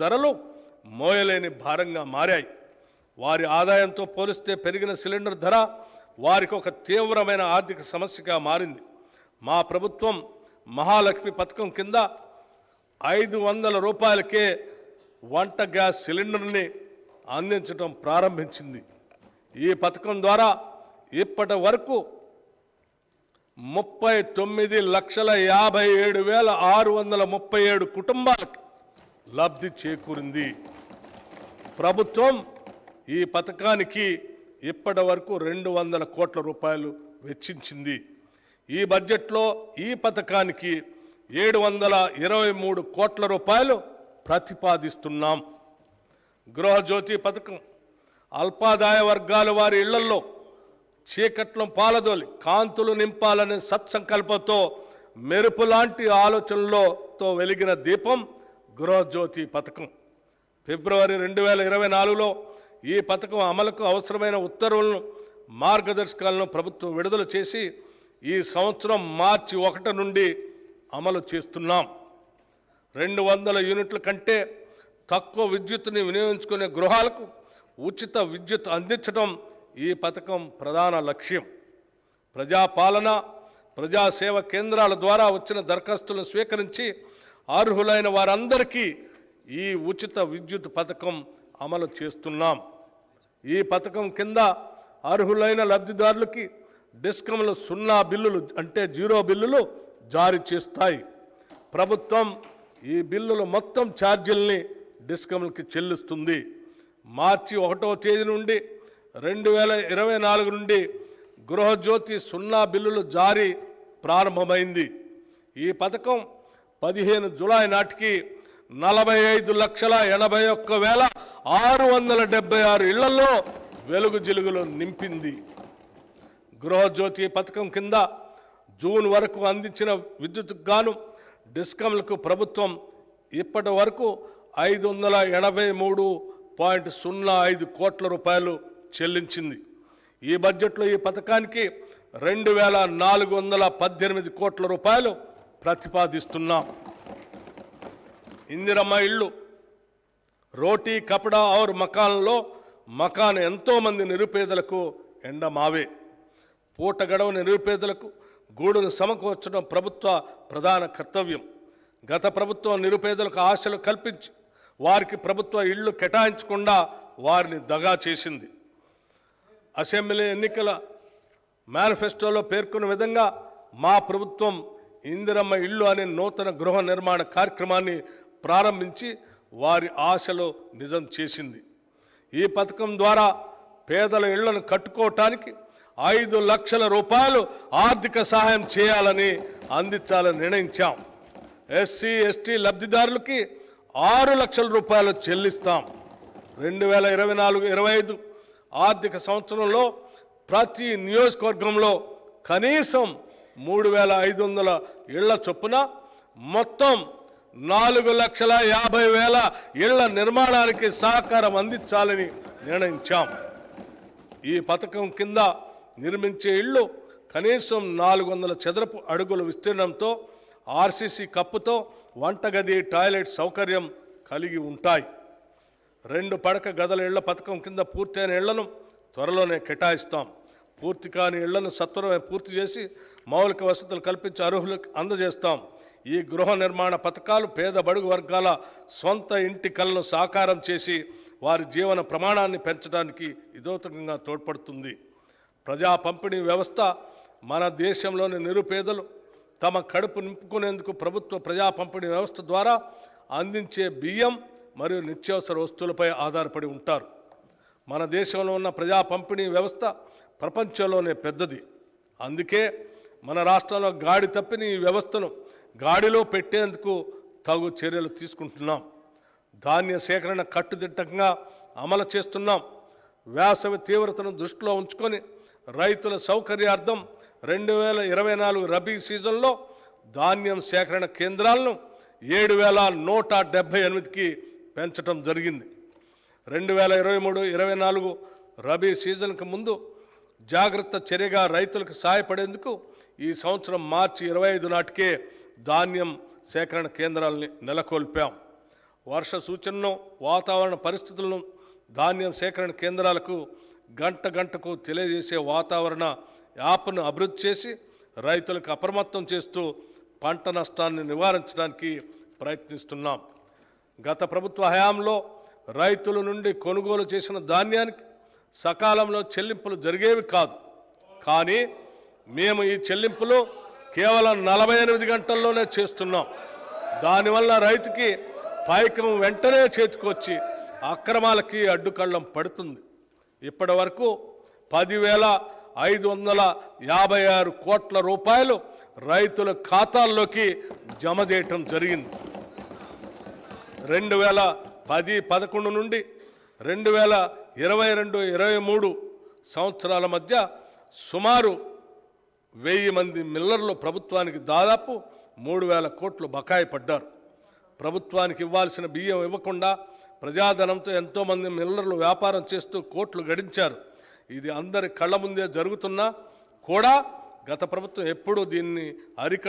ధరలు మోయలేని భారంగా మారాయి. వారి ఆదాయంతో పోలిస్తే పెరిగిన సిలిండర్ ధర వారికి ఒక తీవ్రమైన ఆర్థిక సమస్యగా మారింది. మా ప్రభుత్వం మహాలక్ష్మి పథకం కింద ఐదు వందల రూపాయలకే వంట గ్యాస్ సిలిండర్ని అందించడం ప్రారంభించింది. ఈ పథకం ద్వారా ఇప్పటి వరకు ముప్పై తొమ్మిది లక్షల యాభై ఏడు వేల ఆరు వందల ముప్పై ఏడు కుటుంబాలకు లబ్ధి చేకూరింది. ప్రభుత్వం ఈ పథకానికి ఇప్పటి వరకు రెండు వందల కోట్ల రూపాయలు వెచ్చించింది. ఈ బడ్జెట్లో ఈ పథకానికి ఏడు వందల ఇరవై మూడు కోట్ల రూపాయలు ప్రతిపాదిస్తున్నాం. గృహజ్యోతి పథకం అల్పాదాయ వర్గాల వారి ఇళ్ళల్లో చీకట్లం పాలదోలి కాంతులు నింపాలనే సత్సంకల్పంతో మెరుపు లాంటి ఆలోచనలతో వెలిగిన దీపం గృహజ్యోతి పథకం. ఫిబ్రవరి రెండు వేల ఇరవై నాలుగులో ఈ పథకం అమలుకు అవసరమైన ఉత్తర్వులను మార్గదర్శకాలను ప్రభుత్వం విడుదల చేసి ఈ సంవత్సరం మార్చి ఒకటి నుండి అమలు చేస్తున్నాం. రెండు వందల యూనిట్ల కంటే తక్కువ విద్యుత్తుని వినియోగించుకునే గృహాలకు ఉచిత విద్యుత్ అందించడం ఈ పథకం ప్రధాన లక్ష్యం. ప్రజాపాలన ప్రజాసేవ కేంద్రాల ద్వారా వచ్చిన దరఖాస్తులను స్వీకరించి అర్హులైన వారందరికీ ఈ ఉచిత విద్యుత్ పథకం అమలు చేస్తున్నాం. ఈ పథకం కింద అర్హులైన లబ్ధిదారులకి డిస్కంలు సున్నా బిల్లులు అంటే జీరో బిల్లులు జారీ చేస్తాయి. ప్రభుత్వం ఈ బిల్లులు మొత్తం ఛార్జీల్ని డిస్కంలకి చెల్లిస్తుంది. మార్చి ఒకటో తేదీ నుండి రెండు వేల ఇరవై నాలుగు నుండి గృహజ్యోతి సున్నా బిల్లులు జారీ ప్రారంభమైంది. ఈ పథకం పదిహేను జులై నాటికి నలభై ఐదు లక్షల ఎనభై ఒక్క వేల ఆరు వందల డెబ్బై ఆరు ఇళ్ళలో వెలుగు జిలుగులు నింపింది. గృహజ్యోతి పథకం కింద జూన్ వరకు అందించిన విద్యుత్కు గాను డిస్కంలకు ప్రభుత్వం ఇప్పటి వరకు ఐదు వందల ఎనభై మూడు పాయింట్ సున్నా ఐదు కోట్ల రూపాయలు చెల్లించింది. ఈ బడ్జెట్లో ఈ పథకానికి రెండు వేల నాలుగు వందల పద్దెనిమిది కోట్ల రూపాయలు ప్రతిపాదిస్తున్నాం. ఇందిరమ్మ ఇళ్ళు రోటీ కపడా ఔర్ మకాన్లో మకాన్ ఎంతోమంది నిరుపేదలకు ఎండ మావే. పూట గడవ నిరుపేదలకు గూడును సమకూర్చడం ప్రభుత్వ ప్రధాన కర్తవ్యం. గత ప్రభుత్వం నిరుపేదలకు ఆశలు కల్పించి వారికి ప్రభుత్వ ఇళ్ళు కేటాయించకుండా వారిని దగా చేసింది. అసెంబ్లీ ఎన్నికల మేనిఫెస్టోలో పేర్కొన్న విధంగా మా ప్రభుత్వం ఇందిరమ్మ ఇల్లు అనే నూతన గృహ నిర్మాణ కార్యక్రమాన్ని ప్రారంభించి వారి ఆశలు నిజం చేసింది. ఈ పథకం ద్వారా పేదల ఇళ్ళను కట్టుకోవటానికి ఐదు లక్షల రూపాయలు ఆర్థిక సహాయం చేయాలని అందించాలని నిర్ణయించాం. ఎస్సీ ఎస్టీ లబ్ధిదారులకి ఆరు లక్షల రూపాయలు చెల్లిస్తాం. రెండు వేల ఇరవై నాలుగు ఇరవై ఐదు ఆర్థిక సంవత్సరంలో ప్రతి నియోజకవర్గంలో కనీసం మూడు వేల ఐదు వందల ఇళ్ళ చొప్పున మొత్తం నాలుగు లక్షల యాభై వేల ఇళ్ళ నిర్మాణానికి సహకారం అందించాలని నిర్ణయించాం. ఈ పథకం కింద నిర్మించే ఇళ్ళు కనీసం నాలుగు వందల చదరపు అడుగుల విస్తీర్ణంతో ఆర్సీసీ కప్పుతో వంటగది టాయిలెట్ సౌకర్యం కలిగి ఉంటాయి. రెండు పడక గదల ఇళ్ళ పథకం కింద పూర్తయిన ఇళ్ళను త్వరలోనే కేటాయిస్తాం. పూర్తి కాని ఇళ్ళను సత్వరమే పూర్తి చేసి మౌలిక వసతులు కల్పించి అర్హులకు అందజేస్తాం. ఈ గృహ నిర్మాణ పథకాలు పేద బడుగు వర్గాల సొంత ఇంటి కలను సాకారం చేసి వారి జీవన ప్రమాణాన్ని పెంచడానికి ఇదోతకంగా తోడ్పడుతుంది. ప్రజా పంపిణీ వ్యవస్థ మన దేశంలోని నిరుపేదలు తమ కడుపు నింపుకునేందుకు ప్రభుత్వ ప్రజా పంపిణీ వ్యవస్థ ద్వారా అందించే బియ్యం మరియు నిత్యావసర వస్తువులపై ఆధారపడి ఉంటారు. మన దేశంలో ఉన్న ప్రజా పంపిణీ వ్యవస్థ ప్రపంచంలోనే పెద్దది. అందుకే మన రాష్ట్రంలో గాడి తప్పిన ఈ వ్యవస్థను గాడిలో పెట్టేందుకు తగు చర్యలు తీసుకుంటున్నాం. ధాన్య సేకరణ కట్టుదిట్టంగా అమలు చేస్తున్నాం. వేసవి తీవ్రతను దృష్టిలో ఉంచుకొని రైతుల సౌకర్యార్థం రెండు వేల ఇరవై నాలుగు రబీ సీజన్లో ధాన్యం సేకరణ కేంద్రాలను ఏడు వేల నూట డెబ్భై ఎనిమిదికి పెంచడం జరిగింది. రెండు వేల ఇరవై మూడు ఇరవై నాలుగు రబీ సీజన్కి ముందు జాగ్రత్త చర్యగా రైతులకు సహాయపడేందుకు ఈ సంవత్సరం మార్చి ఇరవై ఐదు నాటికే ధాన్యం సేకరణ కేంద్రాలని నెలకొల్పాం. వర్ష సూచనను వాతావరణ పరిస్థితులను ధాన్యం సేకరణ కేంద్రాలకు గంట గంటకు తెలియజేసే వాతావరణ యాప్ను అభివృద్ధి చేసి రైతులకు అప్రమత్తం చేస్తూ పంట నష్టాన్ని నివారించడానికి ప్రయత్నిస్తున్నాం. గత ప్రభుత్వ హయాంలో రైతుల నుండి కొనుగోలు చేసిన ధాన్యానికి సకాలంలో చెల్లింపులు జరిగేవి కాదు. కానీ మేము ఈ చెల్లింపులు కేవలం నలభై ఎనిమిది గంటల్లోనే చేస్తున్నాం. దానివల్ల రైతుకి పైకం వెంటనే చేతికొచ్చి అక్రమాలకి అడ్డుకళ్ళం పడుతుంది. ఇప్పటి వరకు పదివేల ఐదు వందల యాభై ఆరు కోట్ల రూపాయలు రైతుల ఖాతాల్లోకి జమ చేయటం జరిగింది. రెండు వేల పది పదకొండు నుండి రెండు వేల ఇరవై రెండు ఇరవై మూడు సంవత్సరాల మధ్య సుమారు వెయ్యి మంది మిల్లర్లు ప్రభుత్వానికి దాదాపు మూడు వేల కోట్లు బకాయి పడ్డారు. ప్రభుత్వానికి ఇవ్వాల్సిన బియ్యం ఇవ్వకుండా ప్రజాధనంతో ఎంతోమంది మిల్లర్లు వ్యాపారం చేస్తూ కోట్లు గడించారు. ఇది అందరి కళ్ళ ముందే జరుగుతున్నా కూడా గత ప్రభుత్వం ఎప్పుడూ దీన్ని అరికడ